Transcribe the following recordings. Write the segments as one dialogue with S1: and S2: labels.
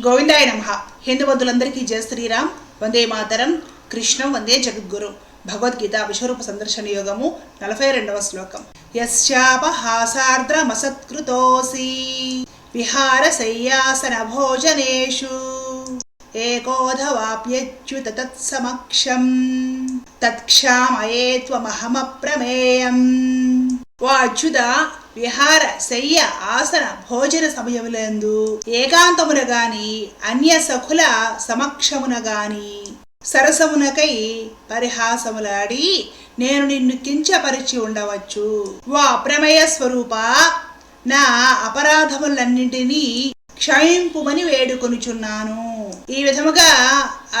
S1: గోవిందాయ నమ. హిందూ బంధులందరికీ జయ శ్రీరామ్. వందే మాతరం. కృష్ణం వందే జగద్గురు. భగవద్గీత విశ్వరూప సందర్శన యోగము నలభై రెండవ శ్లోకం. యశ్చాపహాసార్ద్రమసత్కృతోసి విహార శయ్యాసన భోజనేషు ఏకోధవాప్యచ్యుత తత్సమక్షం తత్క్షామయే త్వమహమప్రమేయం. ఓ అచ్యుత విహార శయ్య ఆసన భోజన సమయములందు ఏకాంతమున గాని అన్య సఖుల సమక్షమున గాని సరసమునకై పరిహాసములాడి నేను నిన్ను కించపరిచి ఉండవచ్చు. వా అప్రమేయ స్వరూప నా అపరాధములన్నింటినీ క్షయింపుమని వేడుకొనుచున్నాను. ఈ విధముగా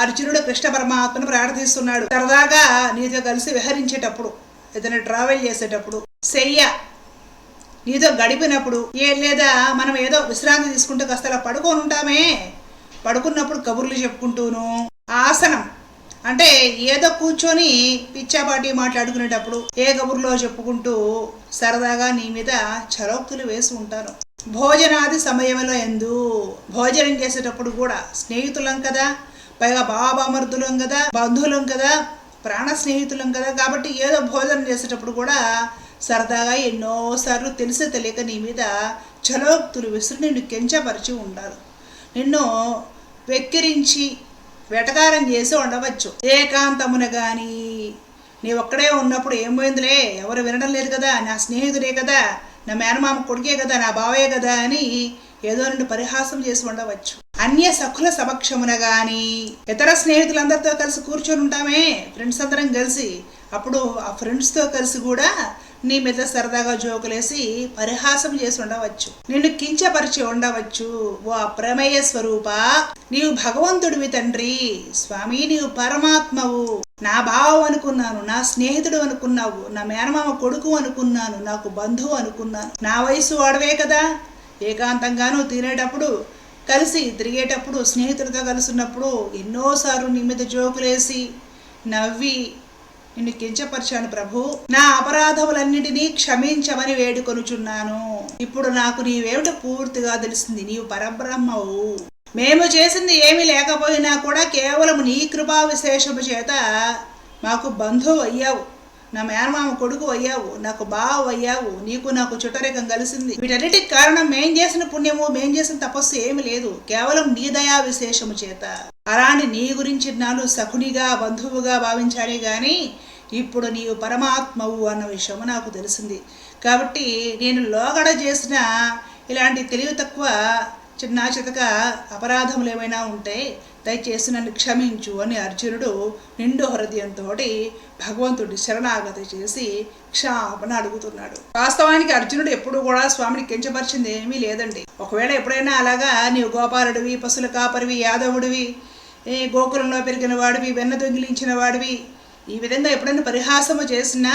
S1: అర్జునుడు కృష్ణ పరమాత్మను ప్రార్థిస్తున్నాడు. సరదాగా నీతో కలిసి విహరించేటప్పుడు ఏదైనా ట్రావెల్ చేసేటప్పుడు. శయ్య నీతో గడిపినప్పుడు ఏ లేదా మనం ఏదో విశ్రాంతి తీసుకుంటూ కాస్త అలా పడుకొని ఉంటామే. పడుకున్నప్పుడు కబుర్లు చెప్పుకుంటూను ఆసనం. అంటే ఏదో కూర్చొని పిచ్చాపాటి మాట్లాడుకునేటప్పుడు ఏ కబుర్లో చెప్పుకుంటూ సరదాగా నీ మీద చరోక్తులు వేసి ఉంటాను. భోజనాది సమయంలో ఎందు భోజనం చేసేటప్పుడు కూడా స్నేహితులం కదా పైగా బాబామర్దులం కదా బంధువులం కదా ప్రాణ స్నేహితులం కదా. కాబట్టి ఏదో భోజనం చేసేటప్పుడు కూడా సరదాగా ఎన్నోసార్లు తెలిసి తెలియక నీ మీద చలోక్తులు విసురు నిన్ను కెంచపరిచి ఉండాలి నిన్ను వెక్కిరించి వెటకారం చేసి ఉండవచ్చు. ఏకాంతమున కానీ నీ ఒక్కడే ఉన్నప్పుడు ఏం పోయిందిలే? ఎవరు వినడం లేదు కదా? నా స్నేహితుడే కదా? నా మేనమామ కొడుకే కదా? నా బావే కదా? అని ఏదో నుండి పరిహాసం చేసి ఉండవచ్చు. అన్య సఖుల సమక్షమున గాని ఇతర స్నేహితులందరితో కలిసి కూర్చొని ఉంటామే. ఫ్రెండ్స్ అందరం కలిసి. అప్పుడు ఆ ఫ్రెండ్స్తో కలిసి కూడా నీ మీద సరదాగా జోకులేసి పరిహాసం చేసి ఉండవచ్చు. నిన్ను కించపరిచి ఉండవచ్చు. ఓ అప్రమేయ స్వరూప నీవు భగవంతుడివి తండ్రి. స్వామి నీవు పరమాత్మవు. నా భావం అనుకున్నాను నా స్నేహితుడు అనుకున్నావు నా మేనమామ కొడుకు అనుకున్నాను నాకు బంధువు అనుకున్నాను. నా వయసు వాడవే కదా. ఏకాంతంగాను తినేటప్పుడు కలిసి తిరిగేటప్పుడు స్నేహితులతో కలిసి ఉన్నప్పుడు ఎన్నోసార్లు నీ మీద జోకులేసి నవ్వి నిన్ను కించపరిచాను ప్రభు. నా అపరాధములన్నిటినీ క్షమించమని వేడుకొనుచున్నాను. ఇప్పుడు నాకు నీవేమిటో పూర్తిగా తెలిసింది నీవు పరబ్రహ్మవు. మేము చేసింది ఏమీ లేకపోయినా కూడా కేవలం నీ కృపా విశేషము చేత మాకు బంధువు అయ్యావు. నా మేనమామ కొడుకు అయ్యావు నాకు బావ అయ్యావు నీకు నాకు చుట్టరికం కలిసింది. వీటన్నిటికి కారణం మేం చేసిన పుణ్యము మేం చేసిన తపస్సు ఏమి లేదు. కేవలం నీ దయా విశేషము చేత. అలాంటి నీ గురించి నాను సఖునిగా బంధువుగా భావించాలి గాని ఇప్పుడు నీవు పరమాత్మవు అన్న విషయము నాకు తెలిసింది. కాబట్టి నేను లోగడ చేసిన ఇలాంటి తెలివి తక్కువ చిన్న చితక అపరాధములు ఏమైనా ఉంటే దయచేసి నన్ను క్షమించు అని అర్జునుడు నిండు హృదయంతో భగవంతుడి శరణాగతి చేసి క్షాపణ అడుగుతున్నాడు. వాస్తవానికి అర్జునుడు ఎప్పుడు కూడా స్వామిని కించపరిచింది ఏమీ లేదండి. ఒకవేళ ఎప్పుడైనా అలాగా నీవు గోపాలుడివి పశుల కాపరివి యాదవుడివి గోకులంలో పెరిగిన వాడివి వెన్న దొంగిలించిన వాడివి ఈ విధంగా ఎప్పుడైనా పరిహాసము చేసినా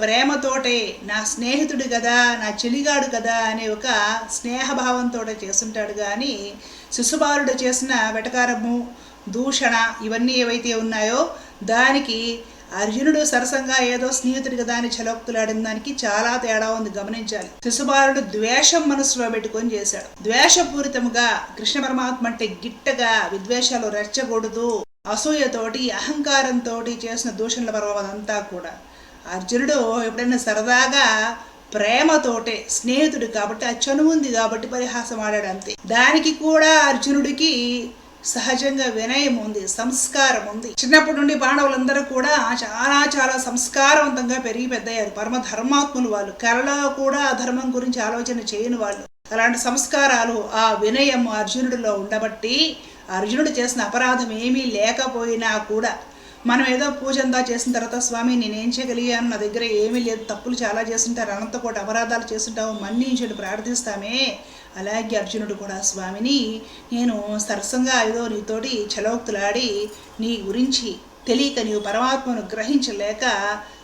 S1: ప్రేమతోటే నా స్నేహితుడు కదా నా చెలిగాడు కదా అనే ఒక స్నేహభావంతో చేస్తుంటాడు. కానీ శిశుబాలుడు చేసిన వెటకారము దూషణ ఇవన్నీ ఏవైతే ఉన్నాయో దానికి అర్జునుడు సరసంగా ఏదో స్నేహితుడు కదా అని చలోక్తులాడిన దానికి చాలా తేడా ఉంది. గమనించాలి. శిశుబాలుడు ద్వేషం మనసులో పెట్టుకొని చేశాడు. ద్వేషపూరితముగా కృష్ణ పరమాత్మ అంటే గిట్టగా విద్వేషాలు రెచ్చకూడదు అసూయతోటి అహంకారంతో చేసిన దూషణల పర్వం అదంతా కూడా. అర్జునుడు ఎప్పుడైనా సరదాగా ప్రేమతోటే స్నేహితుడు కాబట్టి ఆ చనువుంది కాబట్టి పరిహాసం ఆడాడు అంతే. దానికి కూడా అర్జునుడికి సహజంగా వినయం ఉంది సంస్కారం ఉంది. చిన్నప్పటి నుండి పాండవులందరూ కూడా చాలా చాలా సంస్కారవంతంగా పెరిగి పెద్దయ్యారు. పరమ ధర్మాత్ములు వాళ్ళు. కళలో కూడా ధర్మం గురించి ఆలోచన చేయని వాళ్ళు. అలాంటి సంస్కారాలు ఆ వినయం అర్జునుడిలో ఉండబట్టి అర్జునుడు చేసిన అపరాధం ఏమీ లేకపోయినా కూడా మనం ఏదో పూజంతా చేసిన తర్వాత స్వామి నేనేం చేయగలిగాను? నా దగ్గర ఏమీ లేదు. తప్పులు చాలా చేస్తుంటారు. అనంతకోటి అపరాధాలు చేస్తుంటావు. మన్నించుడు ప్రార్థిస్తామే. అలాగే అర్జునుడు కూడా స్వామిని నేను సరసంగా ఏదో నీతోటి చలోక్తులాడి నీ గురించి తెలియక నీవు పరమాత్మను గ్రహించలేక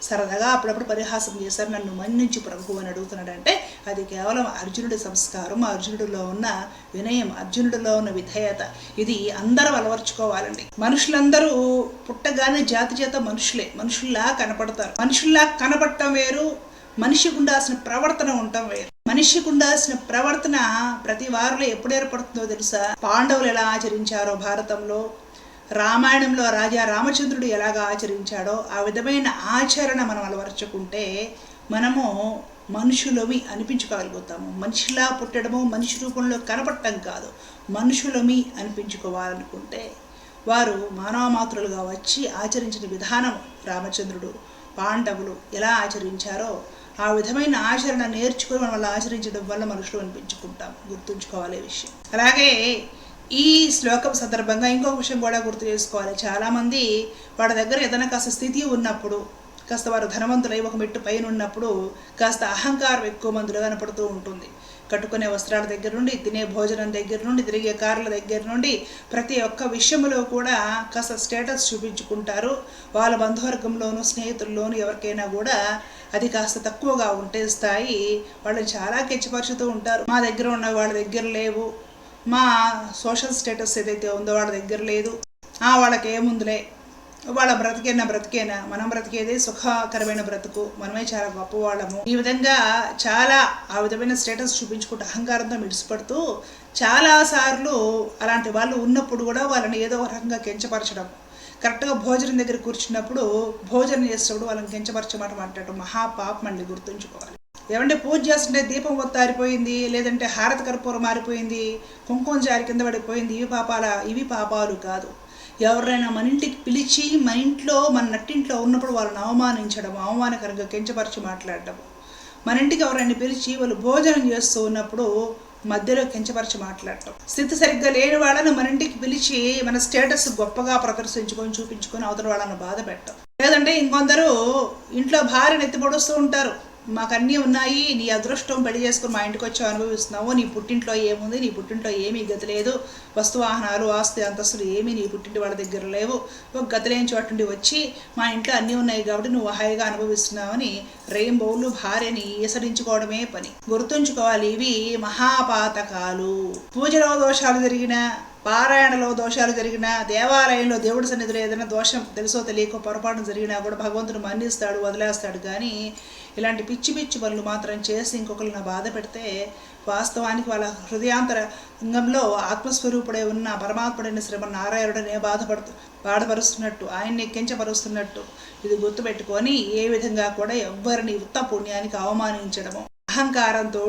S1: సరదాగా అప్పుడప్పుడు పరిహాసం చేశారు. నన్ను మన్నించి ప్రభు అని అడుగుతున్నాడంటే అది కేవలం అర్జునుడి సంస్కారం అర్జునుడిలో ఉన్న వినయం అర్జునుడిలో ఉన్న విధేయత. ఇది అందరూ అలవర్చుకోవాలండి. మనుషులందరూ పుట్టగానే జాతి చేత మనుషులే. మనుషుల్లా కనపడతారు. మనుషుల్లా కనపడటం వేరు. మనిషికి ఉండాల్సిన ప్రవర్తన ఉండటం వేరు. మనిషికి ఉండాల్సిన ప్రవర్తన ప్రతి వారిలో ఎప్పుడు ఏర్పడుతుందో తెలుసా? పాండవులు ఎలా ఆచరించారో భారతంలో? రామాయణంలో రాజా రామచంద్రుడు ఎలాగా ఆచరించాడో? ఆ విధమైన ఆచరణ మనం అలవరుచుకుంటే మనము మనుషులమి అనిపించుకోగలుగుతాము మనిషిలా పుట్టడము మనిషి రూపంలో కనపడటం కాదు. మనుషులమి అనిపించుకోవాలనుకుంటే వారు మానవమాతృలుగా వచ్చి ఆచరించిన విధానం రామచంద్రుడు. పాండవులు ఎలా ఆచరించారో ఆ విధమైన ఆచరణ నేర్చుకుని మనం అలా ఆచరించడం వల్ల మనుషులు అనిపించుకుంటాం. గుర్తుంచుకోవాలి విషయం. అలాగే ఈ శ్లోకం సందర్భంగా ఇంకొక విషయం కూడా గుర్తు చేసుకోవాలి. చాలామంది వాళ్ళ దగ్గర ఏదైనా కాస్త స్థితి ఉన్నప్పుడు కాస్త వారు ధనవంతులై ఒక మెట్టు పైన ఉన్నప్పుడు కాస్త అహంకారం ఎక్కువ మందిలో కనపడుతూ ఉంటుంది. కట్టుకునే వస్త్రాల దగ్గర నుండి తినే భోజనం దగ్గర నుండి తిరిగే కార్ల దగ్గర నుండి ప్రతి ఒక్క విషయంలో కూడా కాస్త స్టేటస్ చూపించుకుంటారు. వాళ్ళ బంధువర్గంలోనూ స్నేహితుల్లోనూ ఎవరికైనా కూడా అది కాస్త తక్కువగా ఉంటే స్థాయి వాళ్ళని చాలా కెచ్చిపరుచుతూ ఉంటారు. మా దగ్గర ఉన్న వాళ్ళ దగ్గర లేవు. మా సోషల్ స్టేటస్ ఏదైతే ఉందో వాళ్ళ దగ్గర లేదు. ఆ వాళ్ళకి ఏముందిలే వాళ్ళ బ్రతికేనా బ్రతికేనా? మనం బ్రతికేదే సుఖకరమైన బ్రతుకు. మనమే చాలా గొప్పవాళ్ళము. ఈ విధంగా చాలా ఆ విధమైన స్టేటస్ చూపించుకుంటూ అహంకారంతో మిడిసిపడుతూ చాలా సార్లు అలాంటి వాళ్ళు ఉన్నప్పుడు కూడా వాళ్ళని ఏదో ఒక రకంగా కించపరచడం. కరెక్ట్గా భోజనం దగ్గర కూర్చున్నప్పుడు భోజనం చేసేటప్పుడు వాళ్ళని కించపరచమాట మాట్లాడటం మహాపాపం అండి గుర్తుంచుకోవాలి. ఏమంటే పూజ చేస్తుంటే దీపం ఒత్తారిపోయింది లేదంటే హారత కర్పూరం మారిపోయింది కుంకుమ జారి కింద పడిపోయింది ఇవి పాపాల ఇవి పాపాలు కాదు. ఎవరైనా మన ఇంటికి పిలిచి మన ఇంట్లో మన నట్టింట్లో ఉన్నప్పుడు వాళ్ళని అవమానించడం అవమానకరంగా కించపరిచి మాట్లాడడం. మన ఇంటికి ఎవరైనా పిలిచి వాళ్ళు భోజనం చేస్తూ ఉన్నప్పుడు మధ్యలో కించపరిచి మాట్లాడటం. స్థితి సరిగ్గా లేని వాళ్ళని మన ఇంటికి పిలిచి మన స్టేటస్ గొప్పగా ప్రదర్శించుకొని చూపించుకొని అవతల వాళ్ళని బాధ పెట్టడం లేదంటే ఇంకొందరు ఇంట్లో భార్యను ఎత్తి పొడుస్తూ ఉంటారు. మాకు అన్నీ ఉన్నాయి. నీ అదృష్టం పెళ్ళి చేసుకుని మా ఇంటికి వచ్చావు అనుభవిస్తున్నావు. నీ పుట్టింట్లో ఏముంది? నీ పుట్టింట్లో ఏమీ గతి లేదు. వస్తువాహనాలు ఆస్తి అంతస్తులు ఏమీ నీ పుట్టింటి వాళ్ళ దగ్గర లేవు. ఒక గతి లేని చోటు నుండి వచ్చి మా ఇంట్లో అన్నీ ఉన్నాయి కాబట్టి నువ్వు హాయిగా అనుభవిస్తున్నావని రెయిన్బోలు భార్యని ఈసరించుకోవడమే పని. గుర్తుంచుకోవాలి ఇవి మహాపాతకాలు. పూజలో దోషాలు జరిగిన పారాయణలో దోషాలు జరిగినా దేవాలయంలో దేవుడి సన్నిధిలో ఏదైనా దోషం తెలుసో తెలియకో పొరపాటు జరిగినా కూడా భగవంతుడు మన్నిస్తాడు వదిలేస్తాడు. కానీ ఇలాంటి పిచ్చి పిచ్చి పనులు మాత్రం చేసి ఇంకొకరిని బాధ పెడితే వాస్తవానికి వాళ్ళ హృదయాంతరంగంలో ఆత్మస్వరూపుడే ఉన్న పరమాత్ముడైన శ్రీమన్నారాయణుడనే బాధపడుతూ బాధపరుస్తున్నట్టు ఆయన్ని కించపరుస్తున్నట్టు ఇది గుర్తుపెట్టుకొని ఏ విధంగా కూడా ఎవ్వరిని ఉత్త పుణ్యానికి అవమానించడము అహంకారంతో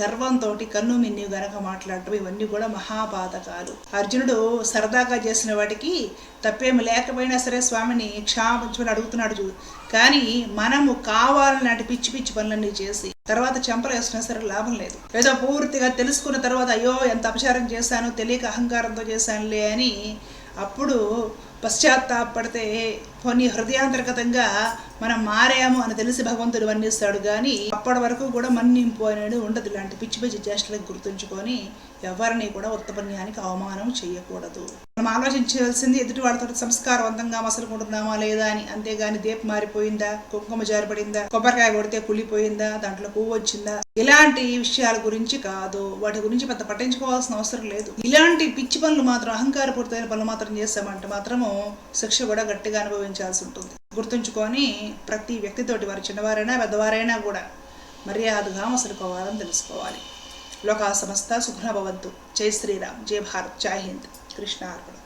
S1: గర్వంతో కన్ను మిన్ని గనక మాట్లాడటం ఇవన్నీ కూడా మహాపాతకాలు అర్జునుడు సరదాగా చేసిన వాటికి తప్పేమి లేకపోయినా సరే స్వామిని క్షామించమని అడుగుతున్నాడు చూ కానీ మనము కావాలన్నటి పిచ్చి పిచ్చి పనులన్నీ చేసి తర్వాత చెంపలు వేసినా సరే లాభం లేదు. ఏదో పూర్తిగా తెలుసుకున్న తర్వాత అయ్యో ఎంత అపచారం చేశాను తెలియక అహంకారంతో చేశానులే అని అప్పుడు పశ్చాత్తాపడితే కొన్ని హృదయాంతర్గతంగా మనం మారాము అని తెలిసి భగవంతుడు వర్ణిస్తాడు. కానీ అప్పటి వరకు కూడా మన్నింపు అనేది ఉండదు. ఇలాంటి పిచ్చి పిచ్చి చేష్టలకు గుర్తుంచుకొని ఎవరిని కూడా ఉత్తపన్యానికి అవమానం చేయకూడదు. మనం ఆలోచించాల్సింది ఎదుటి వాళ్ళతో సంస్కారవంతంగా మసలుకుంటున్నామా లేదా అని. అంతేగాని దీపం మారిపోయిందా? కుంకుమ జారిపడిందా కొబ్బరికాయ కొడితే కుళ్ళిపోయిందా? దాంట్లో పువ్వు వచ్చిందా? ఇలాంటి విషయాల గురించి కాదు. వాటి గురించి పెద్ద పట్టించుకోవాల్సిన అవసరం లేదు. ఇలాంటి పిచ్చి పనులు మాత్రం అహంకారపూరితమైన పనులు మాత్రం చేస్తామంటే మాత్రము శిక్ష కూడా గట్టిగా అనుభవించాల్సి ఉంటుంది. గుర్తుంచుకొని ప్రతి వ్యక్తితోటి వారు చిన్నవారైనా పెద్దవారైనా కూడా మర్యాదగా మసలుకోవాలని తెలుసుకోవాలి. లోకా సమస్త సుఖనభవంతు జై శ్రీరామ్. జై భారత్. జై హింద్. కృష్ణ అర్పణ